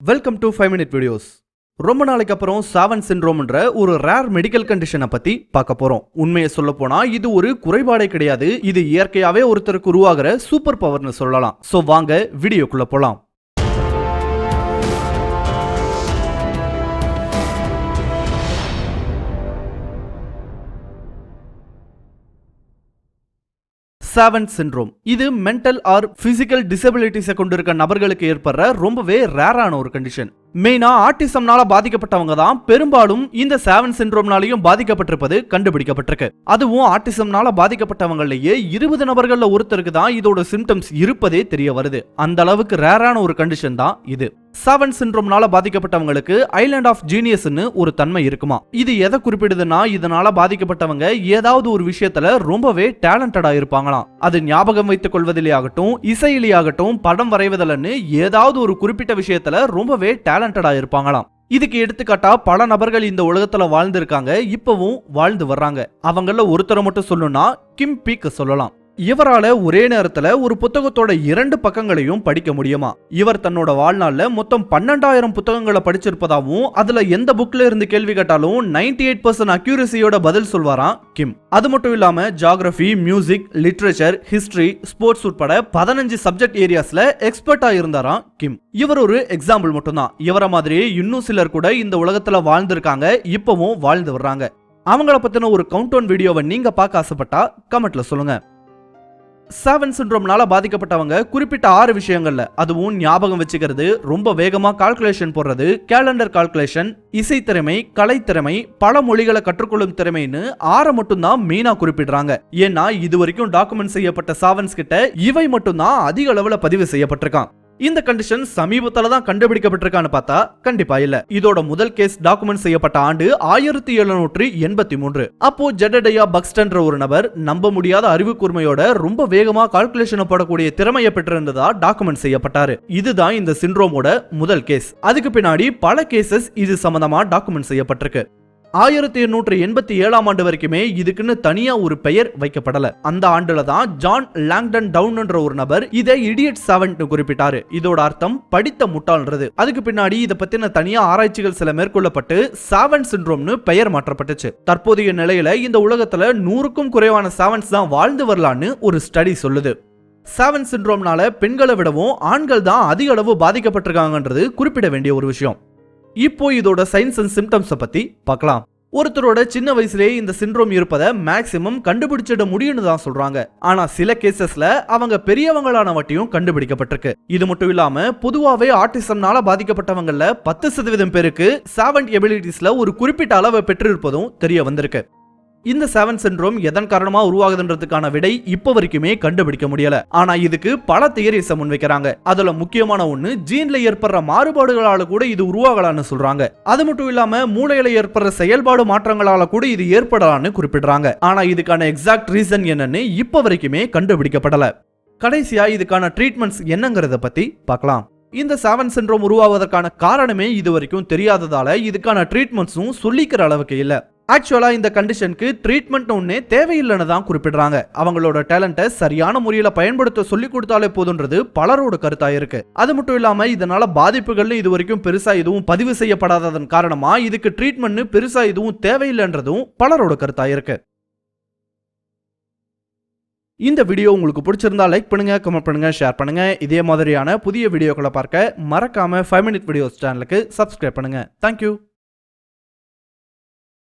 Welcome to five minute videos ரொம்ப நாளைக்கு அப்புறம் சாவன் சிண்ட்ரோம்ன்ற ஒரு ரேர் மெடிக்கல் கண்டிஷனை பத்தி பார்க்க போகிறோம் உண்மையை சொல்ல போனால் இது ஒரு குறைபாடே கிடையாது. இது இயற்கையாகவே ஒருத்தருக்கு உருவாகிற சூப்பர் பவர்னு சொல்லலாம். ஸோ வாங்க வீடியோக்குள்ள போலாம். சாவன் சிண்ட்ரோம் இது மென்டல் ஆர் பிசிக்கல் டிசபிலிட்டிஸை கொண்டிருக்க நபர்களுக்கு ஏற்படுற ரொம்பவே ரேரான ஒரு கண்டிஷன் மெயினா ஆட்டிசம்னால பாதிக்கப்பட்டவங்க தான் பெரும்பாலும் இந்த சாவன் சிண்ட்ரோம்னாலையும் பாதிக்கப்பட்டிருப்பது கண்டுபிடிக்கப்பட்டிருக்கு. அதுவும் ஆட்டிசம்னால பாதிக்கப்பட்டவங்களையே இருபது நபர்கள்ல ஒருத்தருக்கு தான் இதோட சிம்டம்ஸ் இருப்பதே தெரிய வருது. அந்த அளவுக்கு ரேரான ஒரு கண்டிஷன் தான் இது. செவன் சின்ரோம்னால பாதிக்கப்பட்டவங்களுக்கு ஐலாண்ட் ஆஃப் ஜீனியஸ்னு ஒரு தன்மை இருக்குமா? இது எதை குறிப்பிடுதுன்னா இதனால பாதிக்கப்பட்டவங்க ஏதாவது ஒரு விஷயத்துல ரொம்பவே டேலண்டடா இருப்பாங்களாம். அது ஞாபகம் வைத்துக் கொள்வதிலே ஆகட்டும் இசையிலே ஆகட்டும் படம் வரைவதில்னு ஏதாவது ஒரு குறிப்பிட்ட விஷயத்துல ரொம்பவே டேலண்டடா இருப்பாங்களாம். இதுக்கு எடுத்துக்காட்டா பல நபர்கள் இந்த உலகத்துல வாழ்ந்திருக்காங்க இப்பவும் வாழ்ந்து வர்றாங்க. அவங்கள ஒருத்தரை மட்டும் சொல்லணும்னா கிம் பீக் சொல்லலாம். இவரால ஒரே நேரத்துல ஒரு புத்தகத்தோட இரண்டு பக்கங்களையும் படிக்க முடியுமா? இவர் தன்னோட வாழ்நாள்ல மொத்தம் பன்னெண்டாயிரம் புத்தகங்களை படிச்சிருப்பதாகவும் அதுல எந்த புக்ல இருந்து கேள்வி கேட்டாலும் நைன்டி எயிட் பர்சன்ட் அக்யூரசியோட பதில் சொல்வாராம் கிம். அது மட்டும் இல்லாம geography music literature history sports உட்பட பதினஞ்சு சப்ஜெக்ட் ஏரியாஸ்ல எக்ஸ்பர்ட்டா இருந்தாராம் கிம். இவர் ஒரு எக்ஸாம்பிள் மட்டும்தான். இவரை மாதிரியே இன்னும் சிலர் கூட இந்த உலகத்துல வாழ்ந்திருக்காங்க இப்பவும் வாழ்ந்து வர்றாங்க. அவங்கள பத்தின ஒரு கவுண்டவுன் வீடியோவை நீங்க பார்க்க ஆசைப்பட்டா கமெண்ட்ல சொல்லுங்க. செவன் சிண்ட்ரோம்னால பாதிக்கப்பட்டவங்க குறிப்பிட்ட ஆறு விஷயங்கள்ல. அதுவும் ஞாபகம் வச்சுக்கிறது ரொம்ப வேகமா கால்குலேஷன் போடுறது கேலண்டர் கால்குலேஷன் இசைத்திறமை கலைத்திறமை பல மொழிகளை கற்றுக்கொள்ளும் திறமைன்னு ஆற மட்டும்தான் மெயினா குறிப்பிடுறாங்க. ஏன்னா இது வரைக்கும் டாக்குமெண்ட் செய்யப்பட்ட சாவன்ஸ் கிட்ட இவை மட்டும்தான் அதிக அளவுல பதிவு செய்யப்பட்டிருக்கான். இந்த கண்டிஷன் சமீபத்துல தான் கண்டுபிடிக்கப்பட்டிருக்கான்னு பார்த்தா கண்டிப்பா இல்ல. இதோட முதல் கேஸ் டாக்குமெண்ட் செய்யப்பட்ட ஆண்டு ஆயிரத்தி எழுநூற்றி எண்பத்தி மூன்று. அப்போ ஜெடடையா பக்ஸ்டன்ற ஒரு நபர் நம்ப முடியாத அறிவு கூர்மையோட ரொம்ப வேகமா கால்குலேஷன் போடக்கூடிய திறமையை பெற்றிருந்ததா டாக்குமெண்ட் செய்யப்பட்டாரு. இதுதான் இந்த சிண்ட்ரோமோட முதல் கேஸ் அதுக்கு பின்னாடி பல கேசஸ் இது சம்பந்தமா டாக்குமெண்ட் செய்யப்பட்டிருக்கு. ஆயிரத்தி எண்ணூற்று எண்பத்தி ஏழாம் ஆண்டு வரைக்குமே இதுக்குன்னு தனியா ஒரு பெயர் வைக்கப்படல. அந்த ஆண்டுல தான் ஜான் லாங்டன் டவுன்ன்ற ஒரு நபர் இதை இடியட் செவன் குறிப்பிட்டாரு. இதோட அர்த்தம் படித்த முட்டாள்ன்றது. அதுக்கு பின்னாடி இதை பத்தின தனியா ஆராய்ச்சிகள் சில மேற்கொள்ளப்பட்டு சாவன் சிண்ட்ரோம்னு பெயர் மாற்றப்பட்டுச்சு. தற்போதைய நிலையில இந்த உலகத்துல நூறுக்கும் குறைவான சாவன்ஸ் தான் வாழ்ந்து வரலான்னு ஒரு ஸ்டடி சொல்லுது. சாவன் சிண்ட்ரோம்னால பெண்களை விடவும் ஆண்கள் தான் அதிக அளவு பாதிக்கப்பட்டிருக்காங்கன்றது குறிப்பிட வேண்டிய ஒரு விஷயம். இப்போ இதோட சயின்ஸ் அண்ட் சிம்டம்ஸை பத்தி பார்க்கலாம். ஒருத்தரோட சின்ன வயசுலயே இந்த சிண்ட்ரோம் இருப்பதை மேக்சிமம் கண்டுபிடிச்சிட முடியும்னு தான் சொல்றாங்க. ஆனா சில கேசஸ்ல அவங்க பெரியவங்களான வட்டியும் கண்டுபிடிக்கப்பட்டிருக்கு. இது மட்டும் இல்லாம பொதுவாவே ஆர்டிசம்னால பாதிக்கப்பட்டவங்கல பத்து சதவீதம் பேருக்கு சாவன்ட் எபிலிட்டிஸ்ல ஒரு குறிப்பிட்ட அளவை பெற்றிருப்பதும் தெரிய வந்திருக்கு. இந்த செவன் சென்ட்ரோம் எதன் காரணமா உருவாகுதுன்றதுக்கான விடை இப்ப வரைக்குமே கண்டுபிடிக்க முடியல. ஆனா இதுக்கு பல தியரிஸ முன்வைக்கிறாங்க. அதுல முக்கியமான ஒண்ணு ஜீன்ல ஏற்படுற மாறுபாடுகளால கூட இது உருவாகலாம்னு சொல்றாங்க. அது மட்டும் இல்லாம மூளையில ஏற்படுற செயல்பாடு மாற்றங்களால கூட இது ஏற்படலாம்னு குறிப்பிடுறாங்க. ஆனா இதுக்கான எக்ஸாக்ட் ரீசன் என்னன்னு இப்ப வரைக்குமே கண்டுபிடிக்கப்படல. கடைசியா இதுக்கான ட்ரீட்மெண்ட்ஸ் என்னங்கிறத பத்தி பார்க்கலாம். இந்த செவன் சென்ட்ரோம் உருவாவதற்கான காரணமே இது வரைக்கும் தெரியாததால இதுக்கான ட்ரீட்மெண்ட்ஸும் சொல்லிக்கிற அளவுக்கு இல்லை. ஆக்சுவலாக இந்த கண்டிஷனுக்கு ட்ரீட்மெண்ட் ஒன்னே தேவையில்லைன்னு தான் குறிப்பிடுறாங்க. அவங்களோட டேலண்ட்டை சரியான முறையில் பயன்படுத்த சொல்லி கொடுத்தாலே போதுன்றது பலரோட கருத்தாக இருக்கு. அது மட்டும் இல்லாமல் இதனால பாதிப்புகள்னு இது வரைக்கும் பெருசாக எதுவும் பதிவு செய்யப்படாததன் காரணமாக இதுக்கு ட்ரீட்மெண்ட்னு பெருசாக எதுவும் தேவையில்லைன்றதும் பலரோட கருத்தாக இருக்கு. இந்த வீடியோ உங்களுக்கு பிடிச்சிருந்தா லைக் பண்ணுங்க கமெண்ட் பண்ணுங்க ஷேர் பண்ணுங்க. இதே மாதிரியான புதிய வீடியோக்களை பார்க்க மறக்காம ஃபைவ் மினிட் வீடியோஸ் சேனலுக்கு சப்ஸ்கிரைப் பண்ணுங்க. Thank you